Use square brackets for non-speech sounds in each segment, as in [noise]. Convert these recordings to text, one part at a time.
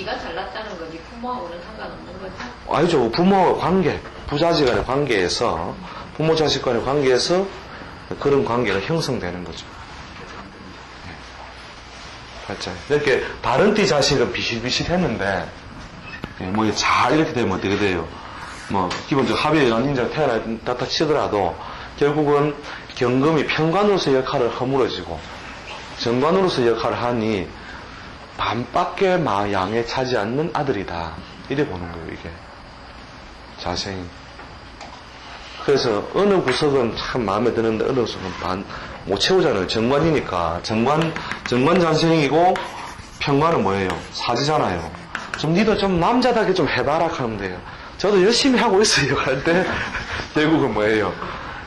지가 잘났다는 거지 부모하고는 상관없는 거지. 아니죠. 부모 관계, 부자지 간의 관계에서, 부모 자식 간의 관계에서 그런 관계가 형성되는 거죠. 맞죠. 이렇게 다른 띠 자식은 비실비실했는데, 예, 뭐, 잘 이렇게 되면 어떻게 돼요? 뭐, 기본적으로 합의에 의한 인자가 태어났다 치더라도, 결국은 경금이 평관으로서 역할을 허물어지고, 정관으로서 역할을 하니, 반밖에 마 양에 차지 않는 아들이다. 이래 보는 거예요, 이게. 자세히. 그래서 어느 구석은 참 마음에 드는데 어느 구석은 반, 못 채우잖아요. 정관이니까. 정관, 정관 자생이고 평관은 뭐예요? 사지잖아요. 좀 니도 좀 남자답게 좀 해봐라 하면 돼요. 저도 열심히 하고 있어요. [laughs] 할 때 결국은 뭐예요?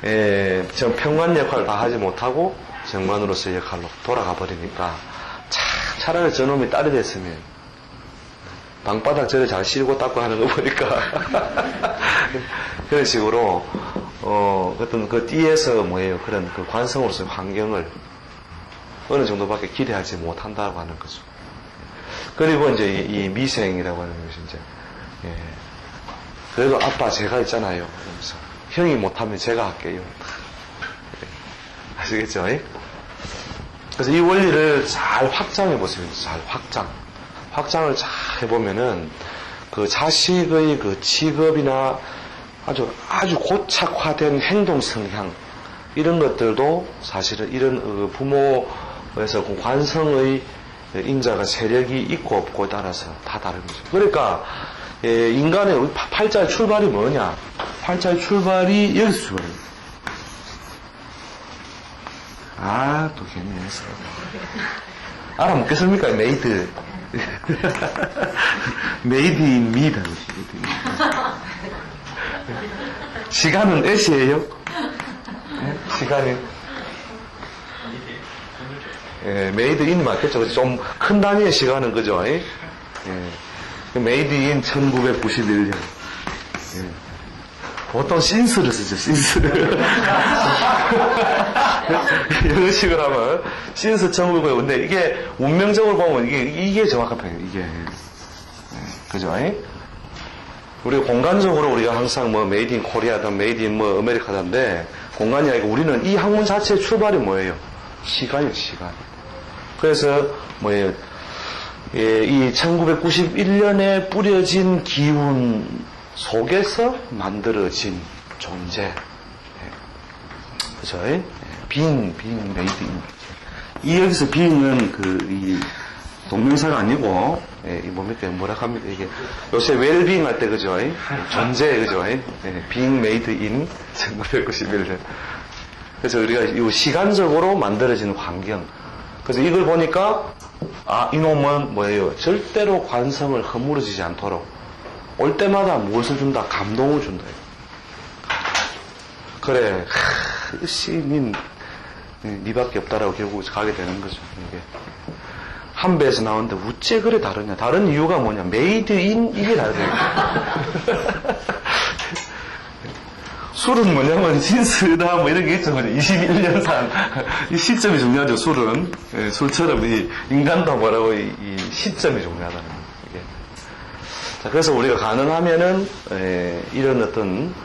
예, 저 평관 역할을 다 하지 못하고 정관으로서의 역할로 돌아가 버리니까 참 차라리 저놈이 딸이 됐으면 방바닥 저를 잘 씻고 닦고 하는 거 보니까 [laughs] 그런 식으로 어 어떤 그 띠에서 뭐예요 그런 그 관성으로서의 환경을 어느 정도밖에 기대하지 못한다고 하는 거죠. 그리고 이제 이, 이 미생이라고 하는 것이 이제 예. 그래도 아빠 제가 있잖아요. 형이 못하면 제가 할게요. 예. 아시겠죠? 예? 그래서 이 원리를 잘 확장해 보세요. 잘 확장. 확장을 잘 해보면은 그 자식의 그 직업이나 아주 아주 고착화된 행동 성향 이런 것들도 사실은 이런 어, 부모에서 그 관성의 인자가 세력이 있고 없고에 따라서 다 다른 거죠. 그러니까 예, 인간의 팔자의 출발이 뭐냐? 팔자의 출발이 여기서 출발해요. 아, 또 괜히 했어. 알아먹겠습니까? 메이드. [laughs] 메이드 인 미다. 시간은 몇시에요 시간이. 예, 메이드 인 맞겠죠. 좀 큰 단위의 시간은 그죠? 예. 그 메이드 인 1991년. 예. 보통 신스를 쓰죠, 신스를. 이런 식으로 하면, 신스 1991. 근데 이게, 운명적으로 보면 이게, 이게 정확한 표현이에요, 이게. 예, 그죠? 예? 우리가 공간적으로 우리가 항상 뭐, 메이드 인 코리아든 메이드 인 뭐, 아메리카단데, 공간이 아니고 우리는 이 학문 자체의 출발이 뭐예요? 시간이에요, 시간. 그래서, 뭐예요? 예, 이 1991년에 뿌려진 기운 속에서 만들어진 존재. 예. 그죠? 예? 빙, 빙, 메이드인. 이 여기서 빙은 그, 이, 동명사가 아니고, 예, 이 뭡니까? 뭐라 합니까? 이게, 요새 웰빙 할 때, 그죠? 예? 존재, 그죠? 예? 빙 메이드 인 1991년. 그래서 우리가 이 시간적으로 만들어진 환경. 그래서 이걸 보니까, 아, 이놈은 뭐예요? 절대로 관성을 허물어지지 않도록 올 때마다 무엇을 준다? 감동을 준다. 그래, 하, 씨, 닌, 니밖에 없다라고 결국 가게 되는 거죠. 이게. 한 배에서 나오는데 우째 그래 다르냐? 다른 이유가 뭐냐? 메이드 인 이게 다르다. [laughs] 술은 뭐냐면 신스다 뭐 이런 게 있죠. 21년산 이 시점이 중요하죠. 술은 예, 술처럼 이 인간도 뭐라고 이, 이 시점이 중요하다는. 자, 그래서 우리가 가능하면은 에, 이런 어떤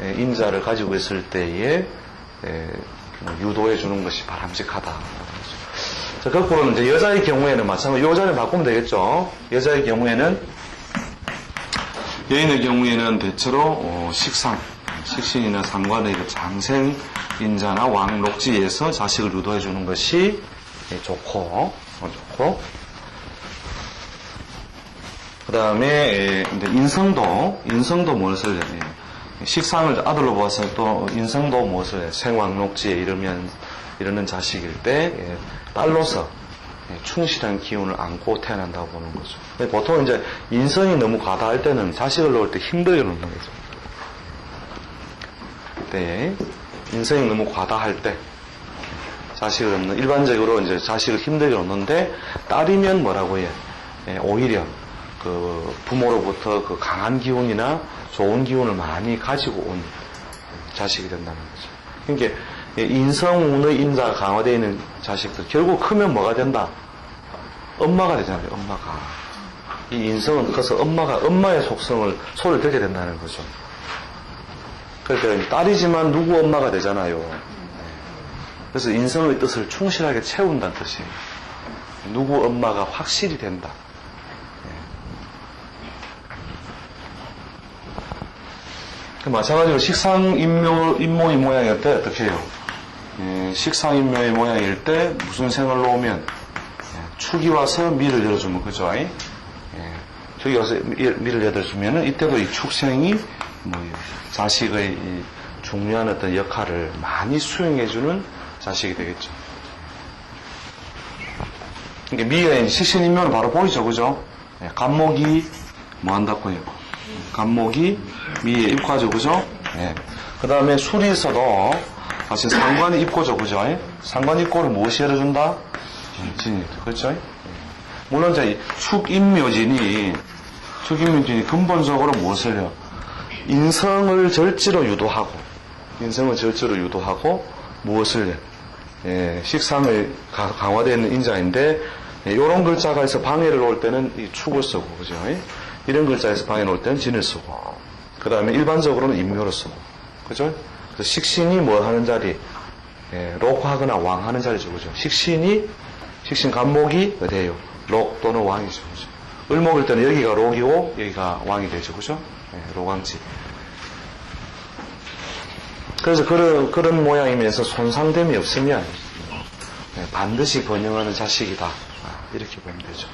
에, 인자를 가지고 있을 때에 에, 뭐 유도해 주는 것이 바람직하다. 자, 거꾸로는 이제 여자의 경우에는 마찬가지, 여자를 바꾸면 되겠죠. 여자의 경우에는 여인의 경우에는 대체로 어, 식상, 식신이나 상관의 그 장생 인자나 왕록지에서 자식을 유도해 주는 것이 예, 좋고, 어, 좋고. 그 다음에 인성도, 인성도 무엇을 예, 식상을 아들로 보아서 또 인성도 무엇을 생왕록지에 이르면 이르는 자식일 때 예, 딸로서 예, 충실한 기운을 안고 태어난다고 보는 거죠. 보통 이제 인성이 너무 과다할 때는 자식을 놓을 때 힘들게 놓는 거죠. 때 인성이 너무 과다할 때 자식을 놓는 일반적으로 이제 자식을 힘들게 놓는데 딸이면 뭐라고 해? 예, 오히려 그 부모로부터 그 강한 기운이나 좋은 기운을 많이 가지고 온 자식이 된다는 거죠. 그러니까 인성운의 인자가 강화되어 있는 자식들 결국 크면 뭐가 된다? 엄마가 되잖아요. 엄마가 이 인성은 커서 엄마가 엄마의 속성을 소리를 듣게 된다는 거죠. 그러니까 딸이지만 누구 엄마가 되잖아요. 그래서 인성의 뜻을 충실하게 채운다는 뜻이에요. 누구 엄마가 확실히 된다. 마찬가지로 식상 임묘, 임모의 모양일 때 어떻게 해요? 예, 식상 임묘의 모양일 때 무슨 생을 놓으면 예, 축이 와서 미를 열어주면 그죠? 예, 축이 와서 미- 미를 열어주면은 이때도 이 축생이 뭐 자식의 이 중요한 어떤 역할을 많이 수행해주는 자식이 되겠죠. 이게 미의 식신 임묘는 바로 보이죠, 그죠? 예, 간목이 뭐 한다고요? 간목이 미에 입과죠, 그죠? 예. 그 다음에 술에서도 사실 상관이 입고죠, 그죠? 예? 상관 입고를 무엇이 열어준다? 예, 진이, 그렇죠? 예. 물론 이제 축임묘진이, 축임묘진이 근본적으로 무엇을 해요? 인성을 절지로 유도하고, 인성을 절지로 유도하고, 무엇을? 예, 식상을 있는 인자인데, 이런 글자가 있어 방해를 놓을 때는 이 축을 쓰고, 그죠? 예? 이런 글자에서 방해 놓을 때는 진을 쓰고, 그 다음에 일반적으로는 쓰고, 그죠? 그래서 식신이 뭐 하는 자리, 예, 록하거나 왕 하는 자리죠, 그죠? 식신이, 식신 간목이 어디에요? 록 또는 왕이죠, 그죠? 을목일 때는 여기가 록이고, 여기가 왕이 되죠, 그죠? 예, 록왕지. 그래서 그런, 그런 모양이면서 손상됨이 없으면 예, 반드시 번영하는 자식이다. 아, 이렇게 보면 되죠.